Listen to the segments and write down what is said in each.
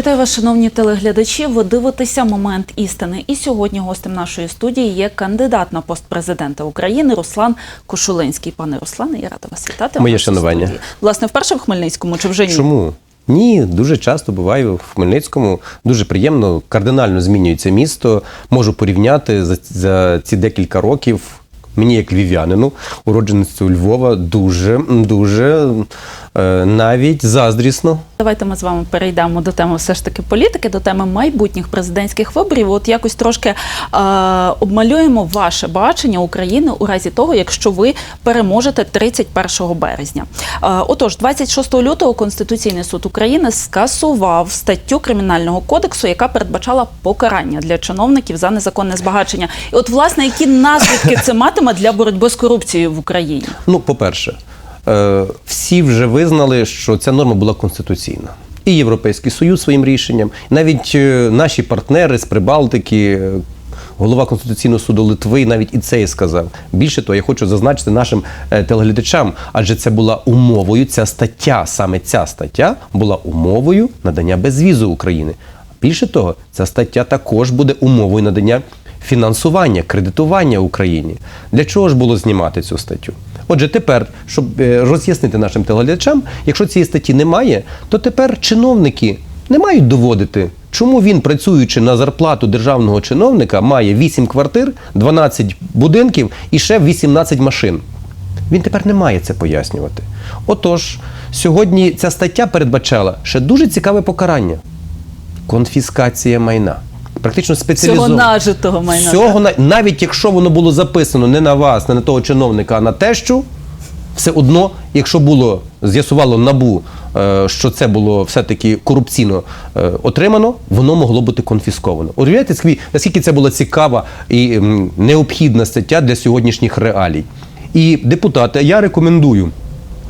Вітаю вас, шановні телеглядачі. Ви дивитеся момент істини. І сьогодні гостем нашої студії є кандидат на пост президента України Руслан Кошулинський. Пане Руслане, я рада вас вітати. Моє шанування. студії. Власне, вперше в Хмельницькому чи вже ні? Чому? Ні, дуже часто буваю в Хмельницькому. Дуже приємно, кардинально змінюється місто. Можу порівняти за, за ці декілька років. Мені, як львів'янину, уродженцю Львова, дуже, дуже навіть заздрісно. Давайте ми з вами перейдемо до теми все ж таки політики, до теми майбутніх президентських виборів. От якось трошки е, обмалюємо ваше бачення України у разі того, якщо ви переможете 31 березня. Е, отож, 26 лютого Конституційний суд України скасував статтю кримінального кодексу, яка передбачала покарання для чиновників за незаконне збагачення. І от, власне, які наслідки це матиме для боротьби з корупцією в Україні? Ну, по-перше, е, всі вже визнали, що ця норма була конституційна. І Європейський Союз своїм рішенням, навіть е, наші партнери з Прибалтики, е, голова Конституційного суду Литви навіть і це і сказав. Більше того, я хочу зазначити нашим е, телеглядачам, адже це була умовою, ця стаття, саме ця стаття була умовою надання безвізу України. Більше того, ця стаття також буде умовою надання фінансування, кредитування Україні. Для чого ж було знімати цю статтю? Отже, тепер, щоб е, роз'яснити нашим телеглядачам, якщо цієї статті немає, то тепер чиновники не мають доводити, чому він, працюючи на зарплату державного чиновника, має 8 квартир, 12 будинків і ще 18 машин. Він тепер не має це пояснювати. Отож, сьогодні ця стаття передбачала ще дуже цікаве покарання конфіскація майна. Практично спеціалізовано. нажитого майна. Всього на- навіть якщо воно було записано не на вас, не на того чиновника, а на тещу, все одно, якщо було з'ясувало набу, е, що це було все-таки корупційно е, отримано, воно могло бути конфісковано. Уявляєте, наскільки це була цікава і необхідна стаття для сьогоднішніх реалій. І депутати, я рекомендую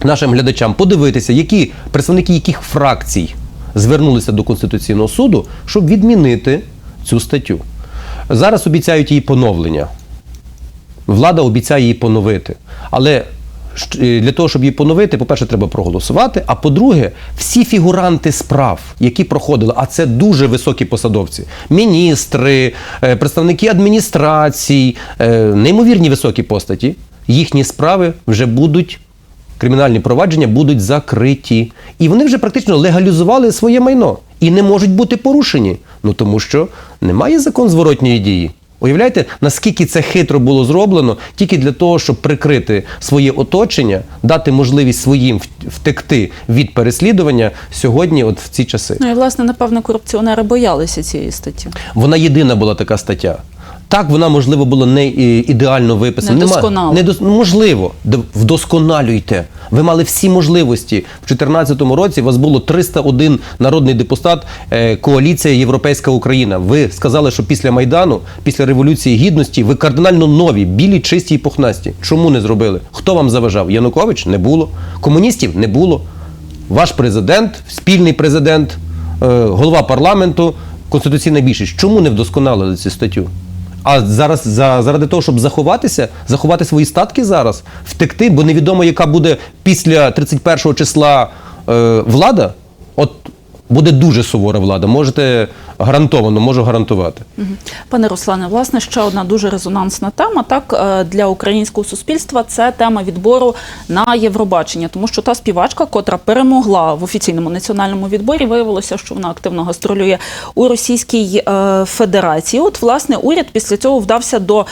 нашим глядачам подивитися, які представники яких фракцій звернулися до Конституційного суду, щоб відмінити цю статтю. Зараз обіцяють її поновлення. Влада обіцяє її поновити. Але е, для того, щоб її поновити, по-перше, треба проголосувати. А по-друге, всі фігуранти справ, які проходили, а це дуже високі посадовці, міністри, е, представники адміністрацій, е, неймовірні високі постаті, їхні справи вже будуть. Кримінальні провадження будуть закриті. І вони вже практично легалізували своє майно і не можуть бути порушені. Ну тому що немає закон зворотньої дії. Уявляєте, наскільки це хитро було зроблено тільки для того, щоб прикрити своє оточення, дати можливість своїм втекти від переслідування сьогодні, от в ці часи. Ну і власне, напевно, корупціонери боялися цієї статті. Вона єдина була така стаття. Так, вона можливо була не ідеально виписана. Нема- Недосконала. Не дос- ну, можливо, вдосконалюйте. Ви мали всі можливості. В 2014 році у вас було 301 народний депутат е, коаліція Європейська Україна. Ви сказали, що після Майдану, після Революції Гідності, ви кардинально нові, білі, чисті і пухнасті. Чому не зробили? Хто вам заважав? Янукович не було. Комуністів не було. Ваш президент, спільний президент, е, голова парламенту, конституційна більшість. Чому не вдосконалили цю статтю? А зараз за, заради того, щоб заховатися, заховати свої статки зараз, втекти, бо невідомо, яка буде після 31 числа е, влада. От буде дуже сувора влада. Можете гарантовано, можу гарантувати. Пане Руслане, власне, ще одна дуже резонансна тема так е, для українського суспільства це тема відбору на Євробачення, тому що та співачка, котра перемогла в офіційному національному відборі, виявилося, що вона активно гастролює у Російській е, Федерації. От, власне, уряд після цього вдався до е,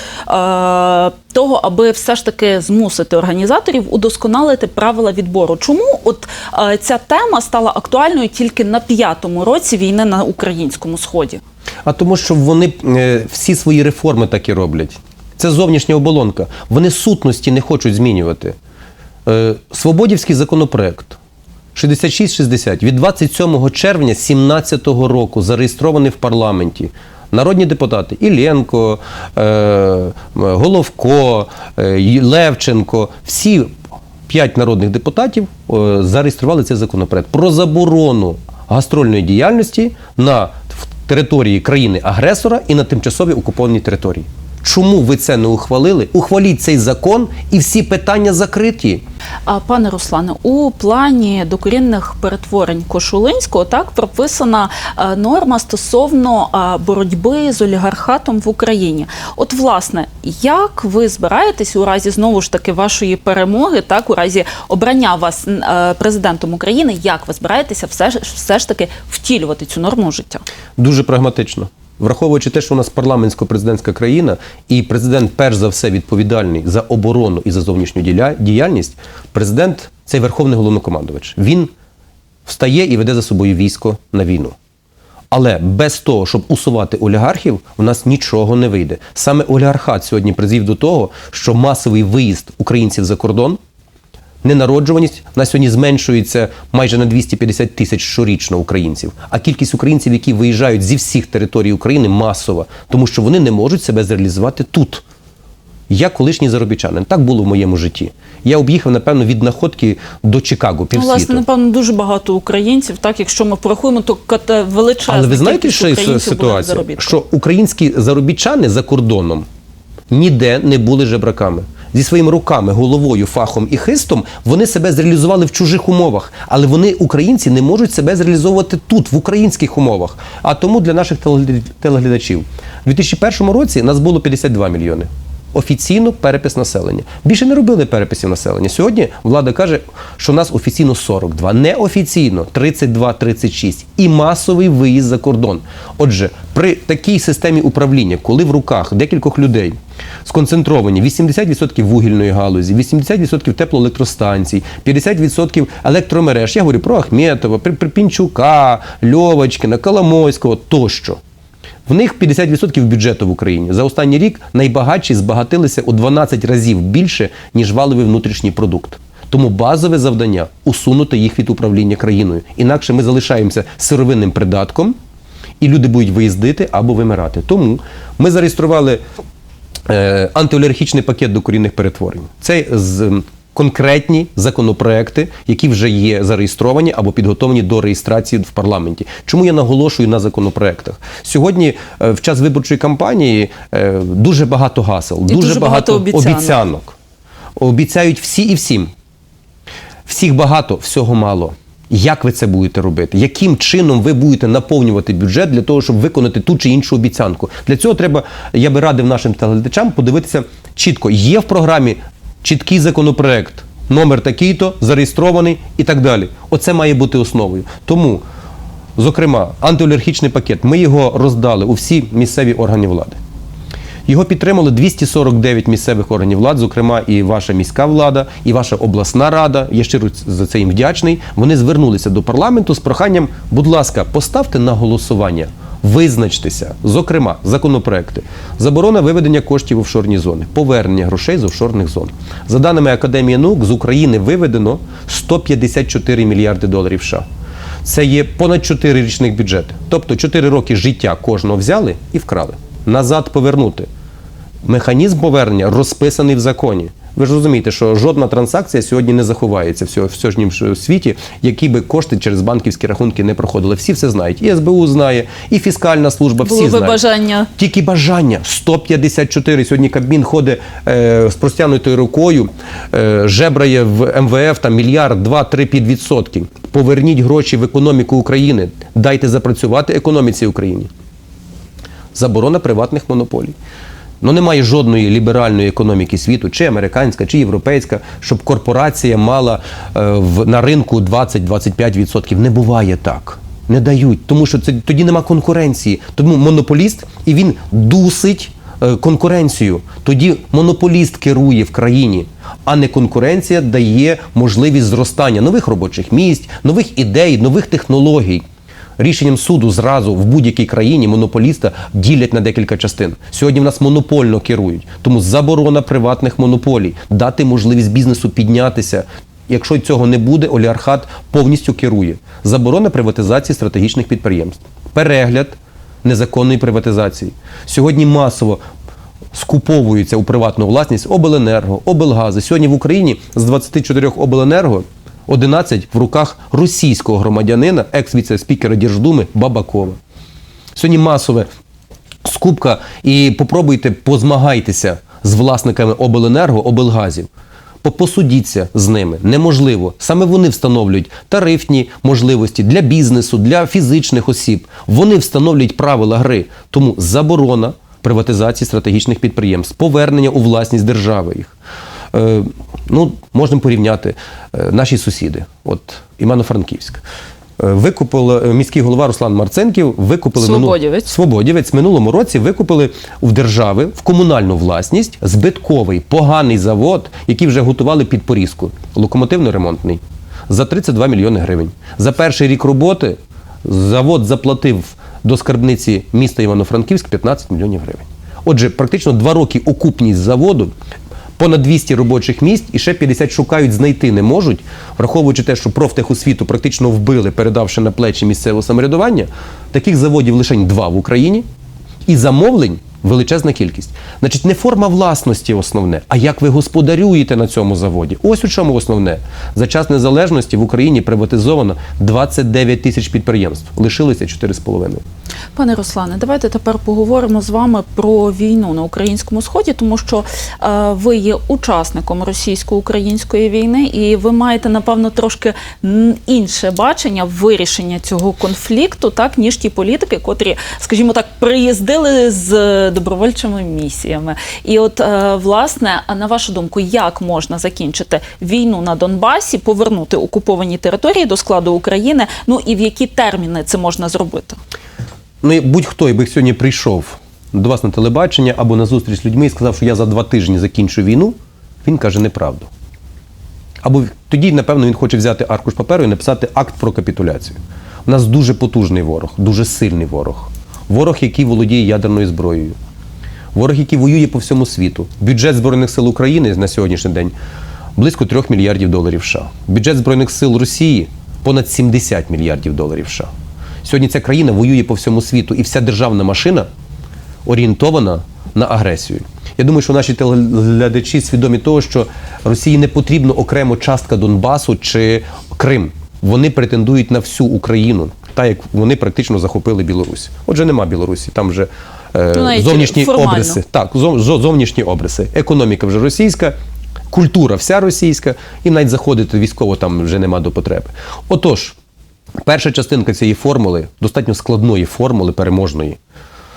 того, аби все ж таки змусити організаторів удосконалити правила відбору. Чому от ця тема стала актуальною тільки на п'ятому році війни на українському сході? А тому, що вони е, всі свої реформи так і роблять. Це зовнішня оболонка. Вони сутності не хочуть змінювати. Е, Свободівський законопроект 6660 від 27 червня 2017 року зареєстрований в парламенті. Народні депутати Іллєнко, е, Головко, Левченко, всі п'ять народних депутатів зареєстрували цей законопроект про заборону гастрольної діяльності на території країни-агресора і на тимчасові окупованій території. Чому ви це не ухвалили? Ухваліть цей закон і всі питання закриті. А пане Руслане, у плані докорінних перетворень Кошулинського так прописана е, норма стосовно е, боротьби з олігархатом в Україні. От, власне, як ви збираєтесь у разі знову ж таки вашої перемоги, так у разі обрання вас е, президентом України, як ви збираєтеся все ж все ж таки втілювати цю норму життя? Дуже прагматично. Враховуючи те, що у нас парламентсько-президентська країна, і президент, перш за все, відповідальний за оборону і за зовнішню діяльність, президент це верховний головнокомандувач. Він встає і веде за собою військо на війну. Але без того, щоб усувати олігархів, у нас нічого не вийде. Саме олігархат сьогодні призвів до того, що масовий виїзд українців за кордон Ненароджуваність на сьогодні зменшується майже на 250 тисяч щорічно українців. А кількість українців, які виїжджають зі всіх територій України, масова, тому що вони не можуть себе зреалізувати тут. Я колишній заробітчанин. Так було в моєму житті. Я об'їхав, напевно, від находки до Чикаго, Ну, півсвіту. власне, напевно, дуже багато українців. Так, якщо ми порахуємо, то величезна Але ви знаєте, що ситуація? Що українські заробітчани за кордоном ніде не були жебраками. Зі своїми руками, головою, фахом і хистом вони себе зреалізували в чужих умовах, але вони, українці, не можуть себе зреалізовувати тут, в українських умовах. А тому для наших телегляд- телеглядачів у 2001 році нас було 52 мільйони. Офіційно перепис населення. Більше не робили переписів населення. Сьогодні влада каже, що у нас офіційно 42, неофіційно 32-36 і масовий виїзд за кордон. Отже, при такій системі управління, коли в руках декількох людей сконцентровані 80% вугільної галузі, 80% теплоелектростанцій, 50% електромереж. Я говорю про Ахметова, Пр- Припінчука, Льовочкина, Коломойського тощо. В них 50% бюджету в Україні. За останній рік найбагатші збагатилися у 12 разів більше, ніж валовий внутрішній продукт. Тому базове завдання усунути їх від управління країною. Інакше ми залишаємося сировинним придатком, і люди будуть виїздити або вимирати. Тому ми зареєстрували е, антиолігархічний пакет докорінних перетворень. Це з конкретні законопроекти, які вже є зареєстровані або підготовлені до реєстрації в парламенті. Чому я наголошую на законопроектах? Сьогодні, е, в час виборчої кампанії, е, дуже багато гасел, І дуже багато обіцянок. обіцянок. Обіцяють всі і всім. Всіх багато, всього мало. Як ви це будете робити? Яким чином ви будете наповнювати бюджет для того, щоб виконати ту чи іншу обіцянку? Для цього треба, я би радив нашим телеглядачам подивитися чітко. Є в програмі чіткий законопроект, номер такий-то, зареєстрований і так далі. Оце має бути основою. Тому, зокрема, антиолігархічний пакет, ми його роздали у всі місцеві органи влади. Його підтримали 249 місцевих органів влади, зокрема і ваша міська влада, і ваша обласна рада. Я щиро за це їм вдячний. Вони звернулися до парламенту з проханням, будь ласка, поставте на голосування, визначтеся, зокрема, законопроекти, заборона виведення коштів в офшорні зони, повернення грошей з офшорних зон. За даними Академії наук, з України виведено 154 мільярди доларів США. Це є понад 4 річних бюджети. Тобто 4 роки життя кожного взяли і вкрали. Назад повернути. Механізм повернення розписаний в законі. Ви ж розумієте, що жодна транзакція сьогодні не заховається в сьо- сьогоднішньому світі, які би кошти через банківські рахунки не проходили. Всі все знають. І СБУ знає, і фіскальна служба, всі Було би знають. бажання Тільки бажання 154. Сьогодні Кабмін ходить е, з простягнутою рукою, е, жебрає в МВФ там мільярд, два, три під відсотки. Поверніть гроші в економіку України. Дайте запрацювати економіці України. Заборона приватних монополій. Ну немає жодної ліберальної економіки світу, чи американська, чи європейська, щоб корпорація мала е, в, на ринку 20-25%. Не буває так. Не дають, тому що це тоді нема конкуренції. Тому монополіст і він дусить е, конкуренцію. Тоді монополіст керує в країні, а не конкуренція дає можливість зростання нових робочих місць, нових ідей, нових технологій. Рішенням суду зразу в будь-якій країні монополіста ділять на декілька частин. Сьогодні в нас монопольно керують, тому заборона приватних монополій, дати можливість бізнесу піднятися. Якщо цього не буде, олігархат повністю керує. Заборона приватизації стратегічних підприємств, перегляд незаконної приватизації. Сьогодні масово скуповуються у приватну власність обленерго, облгази. Сьогодні в Україні з 24 обленерго 11 в руках російського громадянина, екс-віце-спікера Держдуми Бабакова. Сьогодні масове скупка і попробуйте позмагайтеся з власниками обленерго, облгазів. Посудіться з ними неможливо. Саме вони встановлюють тарифні можливості для бізнесу, для фізичних осіб. Вони встановлюють правила гри. Тому заборона приватизації стратегічних підприємств, повернення у власність держави їх. Е, ну, можна порівняти е, наші сусіди, от Івано-Франківськ. Е, Викупили міський голова Руслан Марценків, викупили мину- Свободівець. Свободівець минулому році викупили в держави в комунальну власність збитковий поганий завод, який вже готували під порізку, локомотивно-ремонтний, за 32 мільйони гривень. За перший рік роботи завод заплатив до скарбниці міста Івано-Франківськ 15 мільйонів гривень. Отже, практично два роки окупність заводу. Понад 200 робочих місць і ще 50 шукають, знайти не можуть, враховуючи те, що профтехосвіту практично вбили, передавши на плечі місцевого самоврядування. Таких заводів лише два в Україні, і замовлень величезна кількість. Значить, не форма власності основне, а як ви господарюєте на цьому заводі. Ось у чому основне. За час незалежності в Україні приватизовано 29 тисяч підприємств. Лишилося 4,5. Пане Руслане, давайте тепер поговоримо з вами про війну на українському сході, тому що е, ви є учасником російсько-української війни, і ви маєте напевно трошки інше бачення вирішення цього конфлікту, так ніж ті політики, котрі, скажімо так, приїздили з добровольчими місіями. І от е, власне, на вашу думку, як можна закінчити війну на Донбасі, повернути окуповані території до складу України? Ну і в які терміни це можна зробити? Ну, будь-хто, якби сьогодні прийшов до вас на телебачення або на зустріч з людьми і сказав, що я за два тижні закінчу війну, він каже неправду. Або тоді, напевно, він хоче взяти аркуш паперу і написати акт про капітуляцію. У нас дуже потужний ворог, дуже сильний ворог. Ворог, який володіє ядерною зброєю. Ворог, який воює по всьому світу. Бюджет Збройних сил України на сьогоднішній день близько 3 мільярдів доларів США. Бюджет Збройних сил Росії понад 70 мільярдів доларів США. Сьогодні ця країна воює по всьому світу, і вся державна машина орієнтована на агресію. Я думаю, що наші телеглядачі свідомі того, що Росії не потрібно окремо частка Донбасу чи Крим. Вони претендують на всю Україну, так як вони практично захопили Білорусь. Отже, нема Білорусі, там вже е, Ну, зовнішні формально. обриси. Так, зов- зовнішні обриси. Економіка вже російська, культура вся російська, і навіть заходити військово там вже нема до потреби. Отож, перша частинка цієї формули, достатньо складної формули переможної.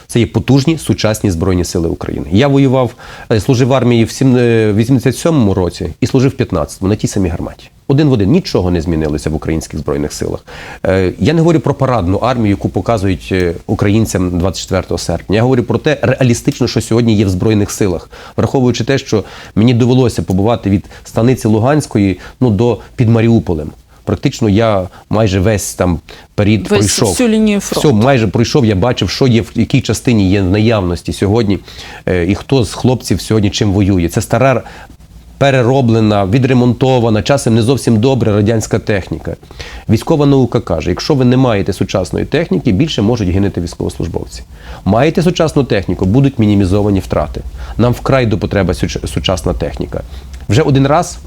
Це є потужні сучасні збройні сили України. Я воював, е, служив в армії в е, 87-му році і служив в 15-му на тій самій гарматі. Один в один нічого не змінилося в українських збройних силах. Е, Я не говорю про парадну армію, яку показують е, українцям 24 серпня. Я говорю про те реалістично, що сьогодні є в збройних силах, враховуючи те, що мені довелося побувати від станиці Луганської ну до під Маріуполем. Практично я майже весь там період Весь- пройшов. всю лінію фронту. Все, майже пройшов, я бачив, що є в якій частині є в наявності сьогодні, е, і хто з хлопців сьогодні чим воює. Це стара перероблена, відремонтована, часом не зовсім добра радянська техніка. Військова наука каже: якщо ви не маєте сучасної техніки, більше можуть гинути військовослужбовці. Маєте сучасну техніку, будуть мінімізовані втрати. Нам вкрай до потреба сучасна техніка. Вже один раз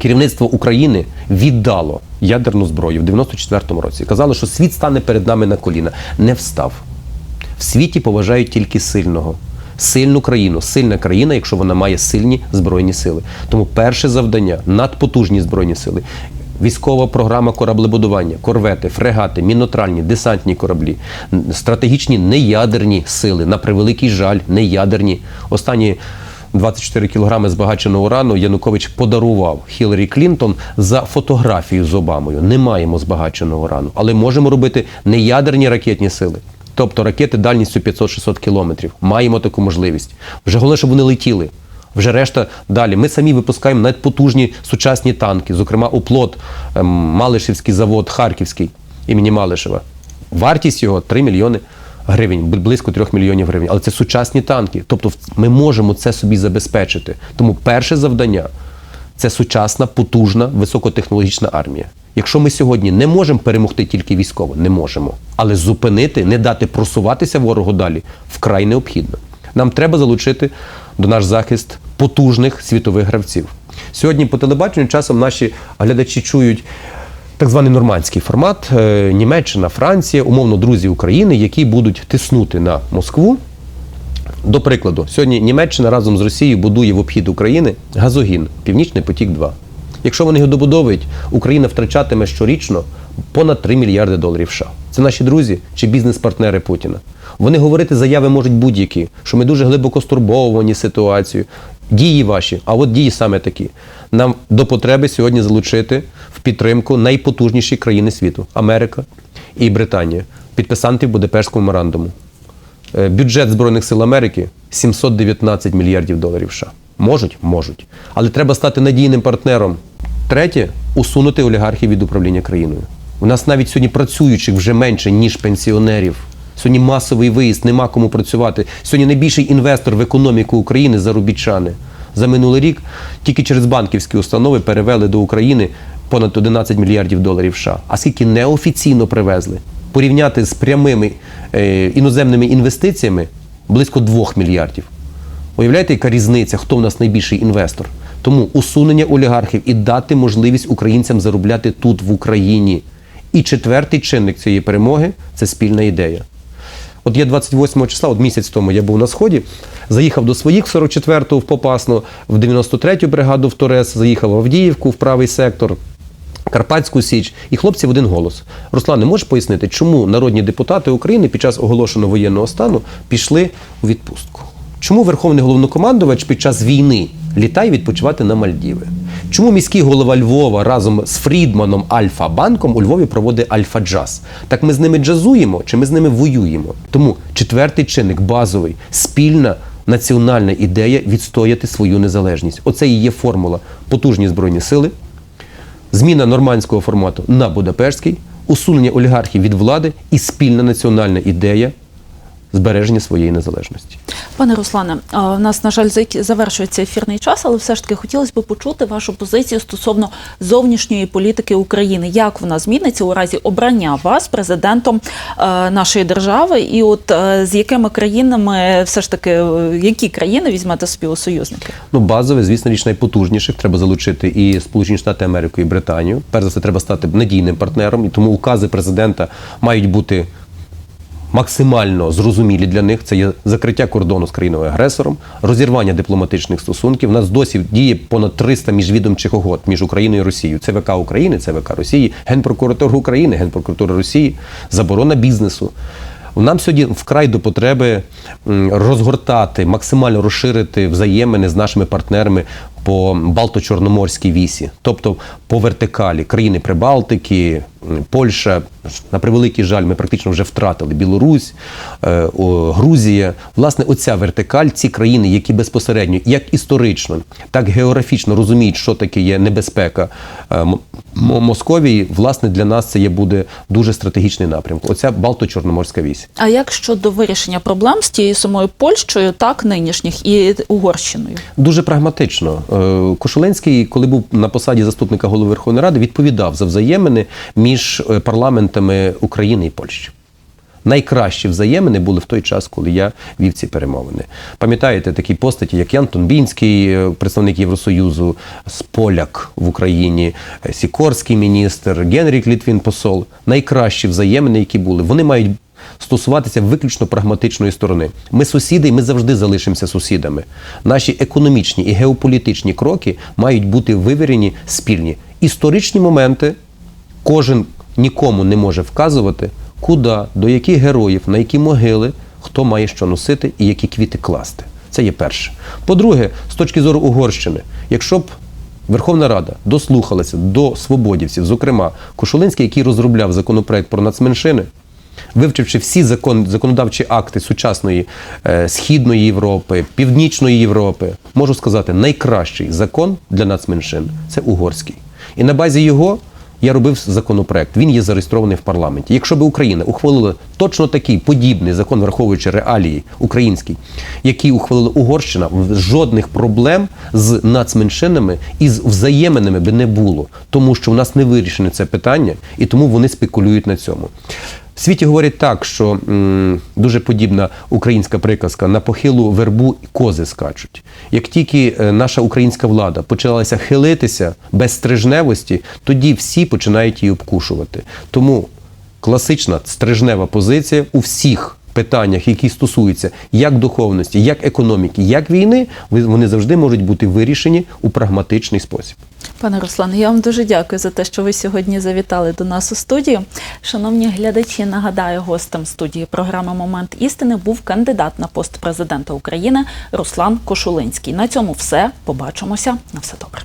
керівництво України віддало ядерну зброю в 94-му році. Казали, що світ стане перед нами на коліна. Не встав. В світі поважають тільки сильного. Сильну країну, сильна країна, якщо вона має сильні збройні сили. Тому перше завдання надпотужні збройні сили. Військова програма кораблебудування, корвети, фрегати, мінотральні, десантні кораблі, стратегічні неядерні сили. На превеликий жаль, неядерні. Останні 24 кілограми збагаченого урану Янукович подарував Хіларі Клінтон за фотографію з Обамою. Не маємо збагаченого урану, але можемо робити неядерні ракетні сили. Тобто ракети дальністю 500-600 кілометрів. Маємо таку можливість. Вже головне, щоб вони летіли. Вже решта далі. Ми самі випускаємо надпотужні сучасні танки, зокрема оплот, ем, Малишівський завод Харківський імені Малишева. Вартість його 3 мільйони гривень, близько 3 мільйонів гривень. Але це сучасні танки. Тобто ми можемо це собі забезпечити. Тому перше завдання це сучасна, потужна, високотехнологічна армія. Якщо ми сьогодні не можемо перемогти тільки військово, не можемо. Але зупинити, не дати просуватися ворогу далі вкрай необхідно. Нам треба залучити до наш захист потужних світових гравців. Сьогодні по телебаченню часом наші глядачі чують так званий нормандський формат, е, Німеччина, Франція, умовно друзі України, які будуть тиснути на Москву До прикладу, сьогодні Німеччина разом з Росією будує в обхід України газогін Північний потік 2 Якщо вони його добудовують, Україна втрачатиме щорічно понад 3 мільярди доларів США. Це наші друзі чи бізнес-партнери Путіна. Вони говорити заяви можуть будь-які, що ми дуже глибоко стурбовані ситуацією. Дії ваші, а от дії саме такі. Нам до потреби сьогодні залучити в підтримку найпотужніші країни світу Америка і Британія, підписантів Будапештського меморандуму. Е, Бюджет Збройних сил Америки 719 мільярдів доларів США. Можуть? Можуть. Але треба стати надійним партнером. Третє усунути олігархів від управління країною. У нас навіть сьогодні працюючих вже менше, ніж пенсіонерів. Сьогодні масовий виїзд, нема кому працювати. Сьогодні найбільший інвестор в економіку України заробітчани. За минулий рік тільки через банківські установи перевели до України понад 11 мільярдів доларів США. А скільки неофіційно привезли? Порівняти з прямими е, іноземними інвестиціями близько 2 мільярдів. Уявляєте, яка різниця, хто в нас найбільший інвестор? Тому усунення олігархів і дати можливість українцям заробляти тут, в Україні. І четвертий чинник цієї перемоги це спільна ідея. От я 28 числа, от місяць тому я був на сході, заїхав до своїх 44-ту в Попасну, в 93-ю бригаду в Торес, заїхав в Авдіївку в правий сектор. Карпатську Січ і хлопці в один голос. Руслане, можеш пояснити, чому народні депутати України під час оголошеного воєнного стану пішли у відпустку? Чому Верховний головнокомандувач під час війни літає відпочивати на Мальдіви? Чому міський голова Львова разом з Фрідманом Альфа-банком у Львові проводить Альфа-джаз? Так ми з ними джазуємо чи ми з ними воюємо? Тому четвертий чинник базовий спільна національна ідея відстояти свою незалежність. Оце і є формула потужні збройні сили, зміна нормандського формату на Будапештський, усунення олігархів від влади і спільна національна ідея збереження своєї незалежності. Пане Руслане, у нас, на жаль, завершується ефірний час, але все ж таки хотілося б почути вашу позицію стосовно зовнішньої політики України. Як вона зміниться у разі обрання вас президентом нашої держави? І от з якими країнами все ж таки, е, які країни візьмете собі у союзники? Ну, базове, звісно, річ найпотужніших. Треба залучити і Сполучені Штати Америки, і Британію. Перш за все, треба стати надійним партнером, і тому укази президента мають бути. Максимально зрозумілі для них це є закриття кордону з країною агресором, розірвання дипломатичних стосунків. У нас досі діє понад 300 міжвідомчих угод між Україною і Росією. ЦВК України, ЦВК Росії, Генпрокуратура України, Генпрокуратура Росії, заборона бізнесу. Нам сьогодні вкрай до потреби розгортати, максимально розширити взаємини з нашими партнерами по Балто-Чорноморській вісі, тобто по вертикалі країни Прибалтики, Польща. На превеликий жаль, ми практично вже втратили Білорусь, е, Грузія. Власне, оця вертикаль, ці країни, які безпосередньо, як історично, так географічно розуміють, що таке є небезпека е, Московії, власне, для нас це є буде дуже стратегічний напрямок. Оця Балто-Чорноморська вісь. А як щодо вирішення проблем з тією самою Польщею, так нинішніх і Угорщиною? Дуже прагматично. Е, Кошеленський, коли був на посаді заступника голови Верховної Ради, відповідав за взаємини між е, парламентами України і Польщі. Найкращі взаємини були в той час, коли я вів ці перемовини. Пам'ятаєте такі постаті, як Ян Тонбінський, е, представник Євросоюзу, Споляк в Україні, Сікорський міністр, Генрік Літвін посол. Найкращі взаємини, які були, вони мають стосуватися виключно прагматичної сторони. Ми сусіди, і ми завжди залишимося сусідами. Наші економічні і геополітичні кроки мають бути вивірені спільні. Історичні моменти кожен нікому не може вказувати, куди, до яких героїв, на які могили, хто має що носити і які квіти класти. Це є перше. По-друге, з точки зору Угорщини, якщо б Верховна Рада дослухалася до свободівців, зокрема Кошулинський, який розробляв законопроект про нацменшини, вивчивши всі закон, законодавчі акти сучасної е, Східної Європи, Північної Європи, можу сказати, найкращий закон для нацменшин це угорський. І на базі його я робив законопроект. Він є зареєстрований в парламенті. Якщо б Україна ухвалила точно такий подібний закон, враховуючи реалії український, який ухвалила Угорщина, в- жодних проблем з нацменшинами і з взаєминами би не було, тому що у нас не вирішене це питання, і тому вони спекулюють на цьому. В світі говорять так, що м, дуже подібна українська приказка на похилу вербу кози скачуть. Як тільки е, наша українська влада почалася хилитися без стрижневості, тоді всі починають її обкушувати. Тому класична стрижнева позиція у всіх питаннях, які стосуються як духовності, як економіки, як війни, вони завжди можуть бути вирішені у прагматичний спосіб. Пане Руслане, я вам дуже дякую за те, що ви сьогодні завітали до нас у студію. Шановні глядачі, нагадаю, гостем студії програми Момент істини був кандидат на пост президента України Руслан Кошулинський. На цьому все. Побачимося. На все добре.